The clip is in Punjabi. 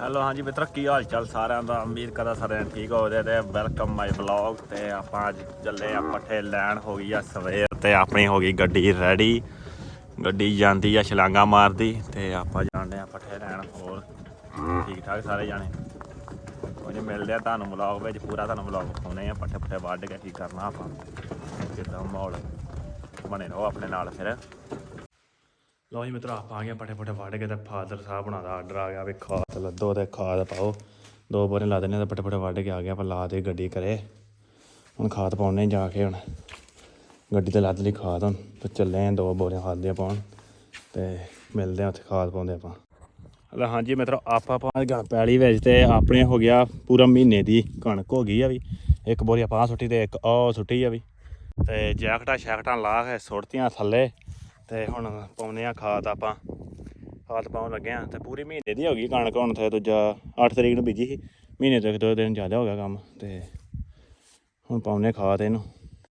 ਹੈਲੋ, ਹਾਂਜੀ ਮਿੱਤਰ, ਕੀ ਹਾਲ ਚਾਲ ਸਾਰਿਆਂ ਦਾ? ਉਮੀਦ ਕਰਦਾ ਸਾਰੇ ਠੀਕ ਹੋਵੇ ਤੇ ਵੈਲਕਮ ਮਾਈ ਵਲੌਗ ਤੇ ਆਪਾਂ ਅੱਜ ਚੱਲੇ ਆ ਪੱਠੇ ਲੈਣ। ਹੋ ਗਈ ਆ ਸਵੇਰ ਤੇ, ਆਪਣੀ ਹੋ ਗਈ ਗੱਡੀ ਰੈਡੀ ਗੱਡੀ ਜਾਂਦੀ ਆ ਛਲਾਂਗਾ ਮਾਰਦੀ ਤੇ ਆਪਾਂ ਜਾਣਦੇ ਆ ਪੱਠੇ ਲੈਣ ਹੋਰ। ਠੀਕ ਠਾਕ ਸਾਰੇ ਜਾਣੇ? ਉਹਨੇ ਮਿਲਦੇ ਆ ਤੁਹਾਨੂੰ ਵਲੌਗ ਵਿੱਚ, ਪੂਰਾ ਤੁਹਾਨੂੰ ਵਲੌਗ ਪਾਉਣੇ ਆ। ਪੱਠੇ ਪੱਠੇ ਵੱਢ ਕੇ ਕੀ ਕਰਨਾ ਆਪਾਂ, ਕਿਦਾਂ ਮਾਹੌਲ ਬਣੇ ਰਹੋ ਆਪਣੇ ਨਾਲ ਫਿਰ। ਲਓ ਜੀ ਮਿੱਤਰੋ, ਆਪਾਂ ਆ ਗਏ ਪੱਠੇ ਪੱਠੇ ਵੱਢ ਕੇ ਤੇ ਫਾਦਰ ਸਾਹਿਬ ਹੁਣਾਂ ਦਾ ਆਰਡਰ ਆ ਗਿਆ ਵੀ ਖਾਦ ਲੱਦੋ ਤੇ ਖਾਦ ਪਾਓ। ਦੋ ਬੋਰੇ ਲਾ ਦਿੰਦੇ ਆ ਤੇ ਪੱਠੇ ਪੱਠੇ ਵੱਢ ਕੇ ਆ ਗਿਆ ਆਪਾਂ ਲਾ ਦੇ ਗੱਡੀ ਕਰੇ ਹੁਣ ਖਾਦ ਪਾਉਣੇ ਜਾ ਕੇ ਹੁਣ। ਗੱਡੀ ਤੇ ਲੱਦ ਲਈ ਖਾਦ ਹੁਣ, ਤੇ ਚੱਲੇ ਆ ਦੋ ਬੋਰੇ ਖਾਦ ਦੀਆਂ ਪਾਉਣ। ਤੇ ਮਿਲਦੇ ਆ ਉੱਥੇ ਖਾਦ ਪਾਉਂਦੇ ਆਪਾਂ। ਹਲਾ ਹਾਂਜੀ ਮਿੱਤਰੋ, ਆਪਾਂ ਪਾ ਗਣ ਪੈਲੀ ਵਿੱਚ ਤੇ ਆਪਣੇ ਹੋ ਗਿਆ ਪੂਰਾ ਮਹੀਨੇ ਦੀ ਕਣਕ ਹੋ ਗਈ ਆ ਵੀ। ਇੱਕ ਬੋਰੀ ਆਪਾਂ ਆਹ ਸੁੱਟੀ ਤੇ ਇੱਕ ਉਹ ਸੁੱਟੀ ਆ ਵੀ। ਤੇ ਜੈਕਟਾਂ ਸ਼ੈਕਟਾਂ ਲਾ ਕੇ ਸੁੱਟਤੀਆਂ ਥੱਲੇ। ਤੇ ਹੁਣ ਪਾਉਨੇ ਆ ਖਾਦ ਆਪਾਂ। ਖਾਦ ਪਾਉਣ ਲੱਗੇ ਆ ਤੇ ਪੂਰੀ ਮਹੀਨੇ ਦੀ ਹੋ ਗਈ ਕਣਕ ਹੁਣ ਤੇ ਦੂਜਾ 8 ਤਰੀਕ ਨੂੰ ਬੀਜੀ ਸੀ। ਮਹੀਨੇ ਤੱਕ ਦੋ ਦਿਨ ਜ਼ਿਆਦਾ ਹੋ ਗਿਆ ਕੰਮ ਤੇ ਹੁਣ ਪਾਉਨੇ ਖਾਦ ਇਹਨੂੰ।